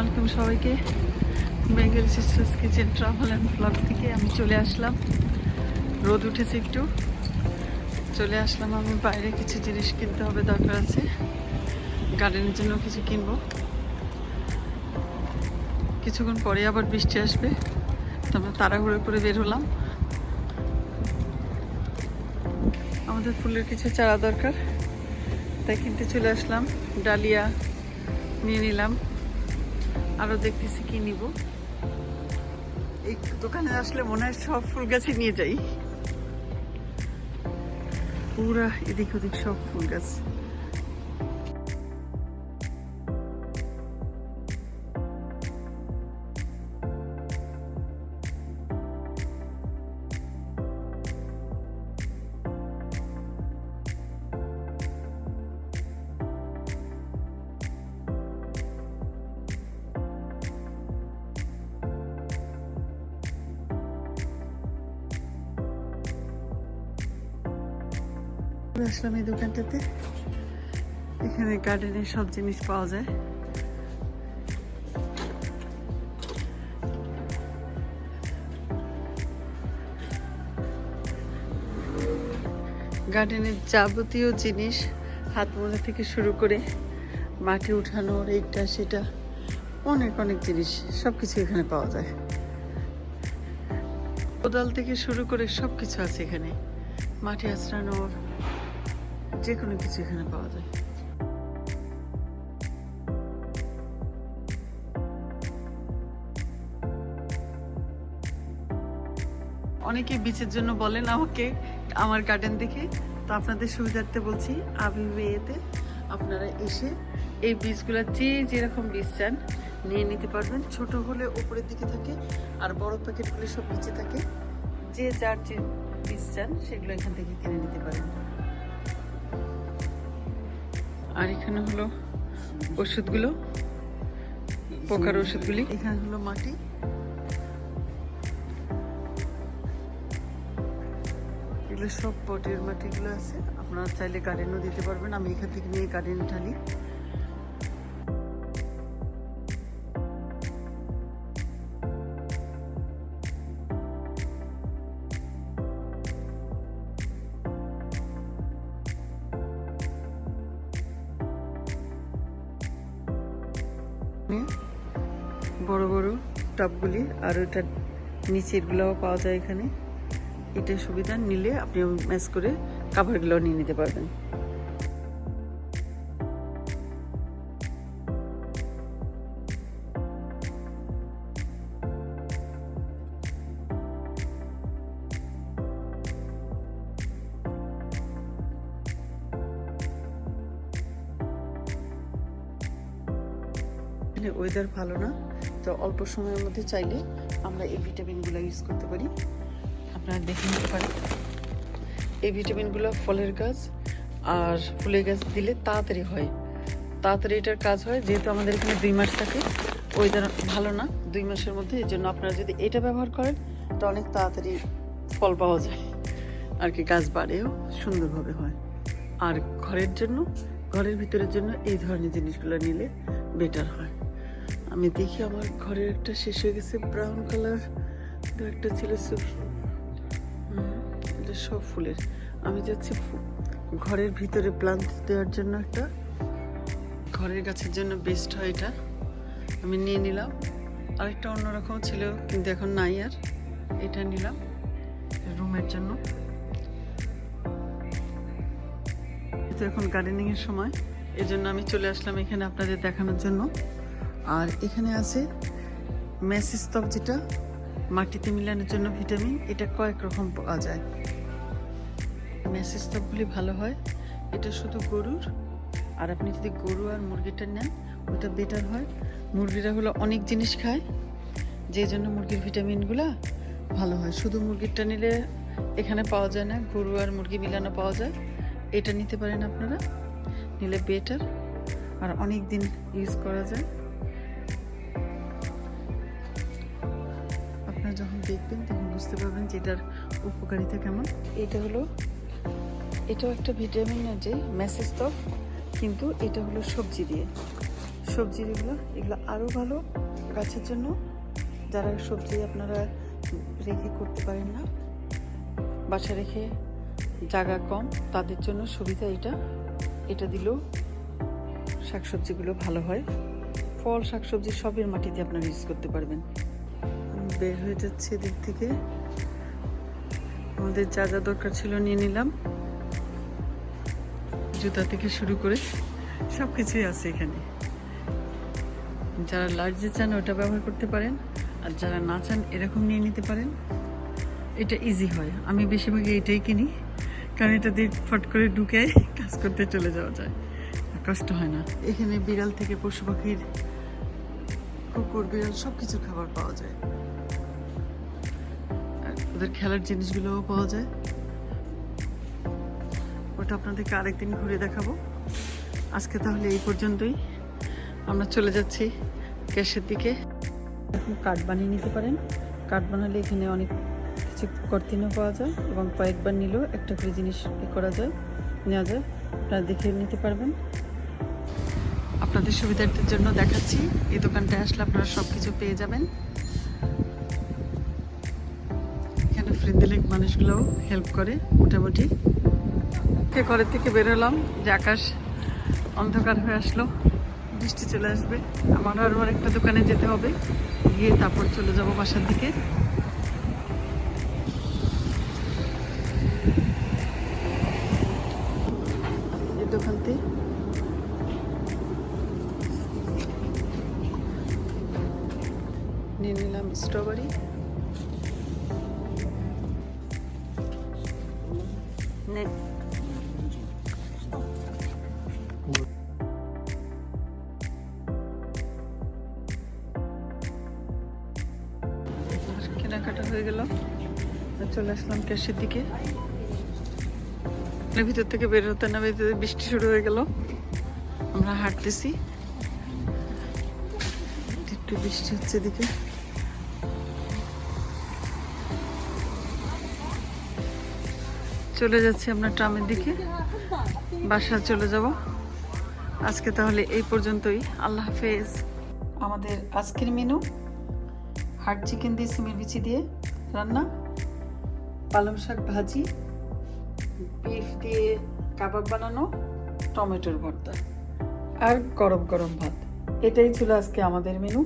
আলাইকুম সবাইকে। Bengal sisters kitchen travel and blog থেকে আমি চলে আসলাম। রোদ উঠেছে একটু। চলে আসলাম আমি, বাইরে কিছু জিনিস কিনতে হবে দরকার আছে। গার্ডেনের জন্য কিছু কিনবো। কিছুক্ষণ পরে আবার বৃষ্টি আসবে। তারপর তাড়াহুড়ো করে বের হলাম। আমাদের ফুলের কিছু চারা দরকার। তাই কিনতে চলে আসলাম। ডালিয়া নিয়ে নিলাম। আরও দেখতেছি কি নিব। এই দোকানে আসলে মনে হয় সব ফুল গাছই নিয়ে যাই। পুরা এদিক ওদিক সব ফুল গাছ। চলে আসলাম এই দোকানটাতে। এখানে গার্ডেনের সব জিনিস পাওয়া যায়। গার্ডেনের যাবতীয় জিনিস হাত মোজা থেকে শুরু করে মাটি উঠানোর এইটা, সেটা, অনেক অনেক জিনিস সব কিছু এখানে পাওয়া যায়। কোদাল থেকে শুরু করে সব কিছু আছে এখানে। মাটি আঁচড়ানোর যে কোনো কিছু এখানে পাওয়া যায়। অনেকে বীজের জন্য বলেন আমাকে আমার গার্ডেন দেখে। তো আপনাদের সুবিধার্থে বলছি আবি আবিবেতে আপনারা এসে এই বীজগুলো যে যেরকম বীজ চান, নিয়ে নিতে পারবেন। ছোট হলে উপরের দিকে থাকে, আর বড় প্যাকেটগুলো সব নিচে থাকে। যে যার যে বীজ চান, সেগুলো এখান থেকে কিনে নিতে পারেন। আর এখানে হলো ওষুধগুলো পোকার ওষুধগুলি। এখানে হলো মাটি। এগুলো সব পটের মাটিগুলো আছে। আপনারা চাইলে গার্ডেনও দিতে পারবেন। আমি এখান থেকে নিয়ে গার্ডেন ঢালি। বড় বড় টপগুলি, আর ওইটার নিচেরগুলোও পাওয়া যায় এখানে। এটা সুবিধা নিলে আপনি ম্যাচ করে কাভারগুলো নিয়ে নিতে পারবেন। এখানে ওয়েদার ভালো না, তো অল্প সময়ের মধ্যে চাইলে আমরা এই ভিটামিনগুলো ইউজ করতে পারি। আপনারা দেখে নিতে পারেন। এই ভিটামিনগুলো ফলের গাছ আর ফুলের গাছ দিলে তাড়াতাড়ি হয়। তাড়াতাড়ি এটার কাজ হয়, যেহেতু আমাদের এখানে দুই মাস থাকে ওয়েদার ভালো না, দুই মাসের মধ্যে, এই জন্য আপনারা যদি এটা ব্যবহার করেন, তো অনেক তাড়াতাড়ি ফল পাওয়া যায়। আর কি গাছ বাড়েও সুন্দরভাবে হয়। আর ঘরের জন্য, ঘরের ভিতরের জন্য এই ধরনের জিনিসগুলো নিলে বেটার হয়। আমি দেখি আমার ঘরের একটা শেষ হয়ে গেছে ব্রাউন কালার একটা ছিল সব- ফুলের। আমি যাচ্ছি ঘরের ভিতরে প্লান্ট দেওয়ার জন্য একটা। ঘরের গাছের জন্য বেস্ট হয় এটা। আমি নিয়ে নিলাম। আরেকটা অন্যরকম ছিল, কিন্তু এখন নাই আর। এটা নিলাম রুমের জন্য। তো এখন গার্ডেনিং এর সময়। এই জন্য আমি চলে আসলাম এখানে আপনাদের দেখানোর জন্য। আর এখানে আছে ম্যাসিস্তব যেটা, মাটিতে মিলানোর জন্য ভিটামিন, এটা কয়েক রকম পাওয়া যায়। ম্যাসিস্তবগুলি ভালো হয়। এটা শুধু গরুর। আর আপনি যদি গরু আর মুরগিটা নেন, ওটা বেটার হয়। মুরগিরা হলো অনেক জিনিস খায়, যে জন্য মুরগির ভিটামিনগুলা ভালো হয়। শুধু মুরগিরটা নিলে এখানে পাওয়া যায় না, গরু আর মুরগি মিলানো পাওয়া যায়। এটা নিতে পারেন আপনারা, নিলে বেটার আর অনেক দিন ইউজ করা যায়। আপনারা যখন দেখবেন, তখন বুঝতে পারবেন যে এটার উপকারিতা কেমন। এটা হলো, এটাও একটা ভিটামিন যে মেসেজ তো কিন্তু এটা হলো সবজি দিয়ে। সবজির এগুলো এগুলো আরও ভালো গাছের জন্য। যারা সবজি আপনারা রেখে করতে পারেন না বাসা রেখে জায়গা কম, তাদের জন্য সুবিধা এটা। এটা দিলেও শাকসবজিগুলো ভালো হয়। ফল, শাকসবজি সবের মাটিতে আপনারা ইউজ করতে পারবেন। বের হয়ে যাচ্ছে এদিক থেকে। আমাদের যা যা দরকার ছিল নিয়ে নিলাম। জুতা থেকে শুরু করে সব কিছুই আছে এখানে। যারা লার্জে চান ওটা ব্যবহার করতে পারেন, আর যারা না চান এরকম নিয়ে নিতে পারেন। এটা ইজি হয়। আমি বেশিরভাগই এটাই কিনি, কারণ এটা দিয়ে ফট করে ঢুকে কাজ করতে চলে যাওয়া যায়। কষ্ট হয় না। এখানে বিড়াল থেকে পশু পাখির, কুকুর, বিড়াল সব কিছুর খাবার পাওয়া যায়। ওদের খেলার জিনিসগুলোও পাওয়া যায়। ওটা আপনাদেরকে আরেকদিন ঘুরে দেখাবো। আজকে তাহলে এই পর্যন্তই। আমরা চলে যাচ্ছি গ্যাসের দিকে। এখন কাঠ বানিয়ে নিতে পারেন। কাঠ বানালে এখানে অনেক কিছু কর্তিনও পাওয়া যায় এবং কয়েকবার নিলেও একটা করে জিনিস করা যায়, নেওয়া যায়। আপনারা দেখে নিতে পারবেন। আপনাদের সুবিধার্থের জন্য দেখাচ্ছি। এই দোকানটায় আসলে আপনারা সব কিছু পেয়ে যাবেন। এখানে ফ্রিদিলিক মানুষগুলোও হেল্প করে মোটামুটি। ঘরের থেকে বেরোলাম যে আকাশ অন্ধকার হয়ে আসলো, বৃষ্টি চলে আসবে। আমার আরও একটা দোকানে যেতে হবে, গিয়ে তারপর চলে যাব বাসার দিকে। দোকানতে। নিয়ে নিলাম স্ট্রবেরি নে আর কেনাকাটা হয়ে গেল। চলে আসলাম ক্যাশের দিকে। ভিতর থেকে বের হতে না বেরোতে বৃষ্টি শুরু হয়ে গেল। আমরা হাঁটতেছি। একটু বৃষ্টি হচ্ছে এদিকে। চলে যাচ্ছি আমরা ট্রামের দিকে। বাসা চলে যাব। আজকে তাহলে এই পর্যন্তই। আল্লাহ হাফেজ। আমাদের আজকের মেনু হার্ড চিকেন দিয়ে সিমের বিচি দিয়ে রান্না, পালং শাক ভাজি, বিফ দিয়ে কাবাব বানানো, টমেটোর ভর্তা আর গরম গরম ভাত। এটাই ছিল আজকে আমাদের মেনু।